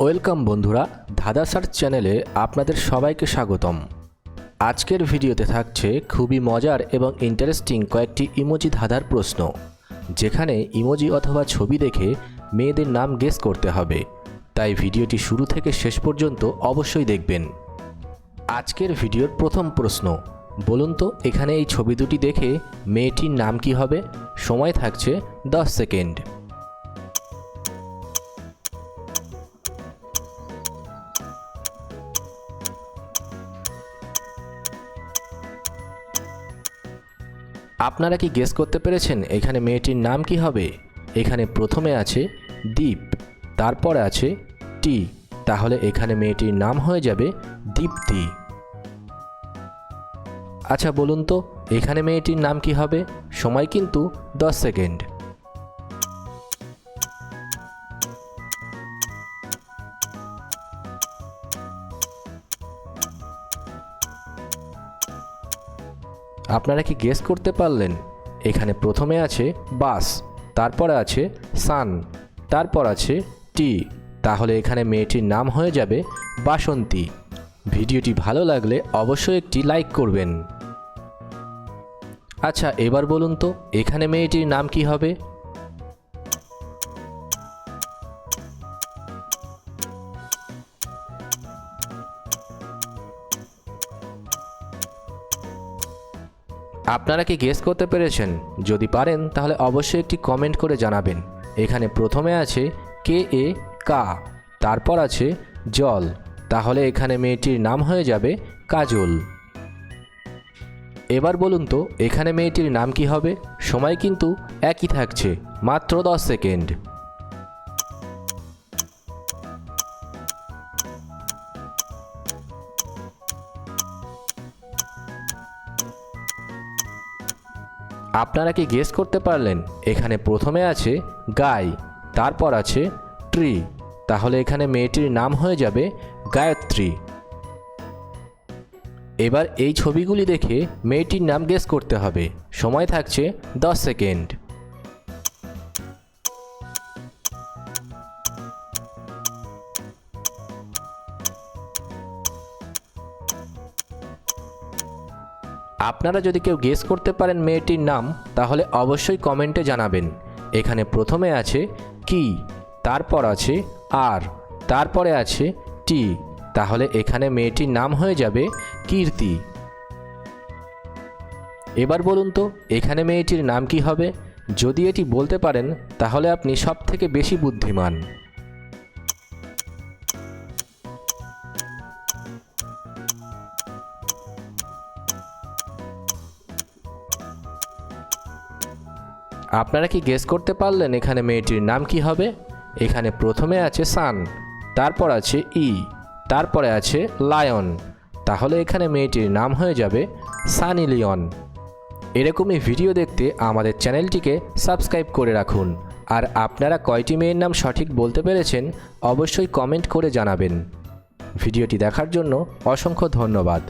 Welcome বন্ধুরা ধাঁধা চ্যানেলে আপনাদের সবাইকে স্বাগতম। আজকের ভিডিওতে থাকছে খুবই মজার এবং ইন্টারেস্টিং কয়েকটি ইমোজি ধাঁধার প্রশ্ন, যেখানে ইমোজি অথবা ছবি দেখে মেয়েদের নাম গেস করতে হবে। তাই ভিডিওটি শুরু থেকে শেষ পর্যন্ত অবশ্যই দেখবেন। আজকের ভিডিওর প্রথম প্রশ্ন, বলুন তো এখানে এই ছবি দুটি দেখে মেয়েটির নাম কি হবে? সময় থাকছে দশ সেকেন্ড। আপনারা কি গেস করতে পেরেছেন এখানে মেয়েটির নাম কি হবে? এখানে প্রথমে আছে দ্বীপ তারপরে আছে টি। তাহলে এখানে মেয়েটির নাম হয়ে যাবে দীপ্তি। আচ্ছা বলুন তো, এখানে মেয়েটির নাম কি হবে? সময় কিন্তু দশ সেকেন্ড। আপনারা কি গেস করতে পারলেন? এখানে প্রথমে আছে বাস, তারপরে আছে সান, তারপর আছে টি। তাহলে এখানে মেয়েটির নাম হয়ে যাবে বাসন্তী। ভিডিওটি ভালো লাগলে অবশ্যই একটি লাইক করবেন। আচ্ছা এবার বলুন তো, এখানে মেয়েটির নাম কি হবে? আপনারা কি গেস করতে পেরেছেন? যদি পারেন, তাহলে অবশ্যই একটি কমেন্ট করে জানাবেন। এখানে প্রথমে আছে, কে, এ, কা। তারপর আছে, জল। তাহলে এখানে মেয়েটির নাম হয়ে যাবে, কাজল। এবার বলুন তো, এখানে মেয়েটির নাম কি হবে? সময় কিন্তু একই থাকছে, মাত্র দশ সেকেন্ড। আপনারা কি গেস করতে পারলেন? এখানে প্রথমে আছে গাই, তারপর আছে ট্রি। তাহলে এখানে মেয়েটির নাম হয়ে যাবে গায়ত্রী। এবার এই ছবিগুলি দেখে মেয়েটির নাম গেস করতে হবে। সময় থাকছে দশ সেকেন্ড। আপনারা যদি কেউ গেস করতে পারেন মেয়েটির নাম, তাহলে অবশ্যই কমেন্টে জানাবেন। এখানে প্রথমে আছে কি, তারপর আছে আর, তারপরে আছে টি। তাহলে এখানে মেয়েটির নাম হয়ে যাবে কীর্তি। এবার বলুন তো, এখানে মেয়েটির নাম কি হবে? যদি এটি বলতে পারেন, তাহলে আপনি সব থেকে বেশি বুদ্ধিমান। আপনারা কি গেস করতে পারলেন এখানে মেয়েটির নাম কি হবে? এখানে প্রথমে আছে সান, তারপর আছে ই, তারপরে আছে লায়ন। তাহলে এখানে মেয়েটির নাম হয়ে যাবে সানি লিওন। এরকমই ভিডিও দেখতে আমাদের চ্যানেলটিকে সাবস্ক্রাইব করে রাখুন। আর আপনারা কয়টি মেয়ের নাম সঠিক বলতে পেরেছেন অবশ্যই কমেন্ট করে জানাবেন। ভিডিওটি দেখার জন্য অসংখ্য ধন্যবাদ।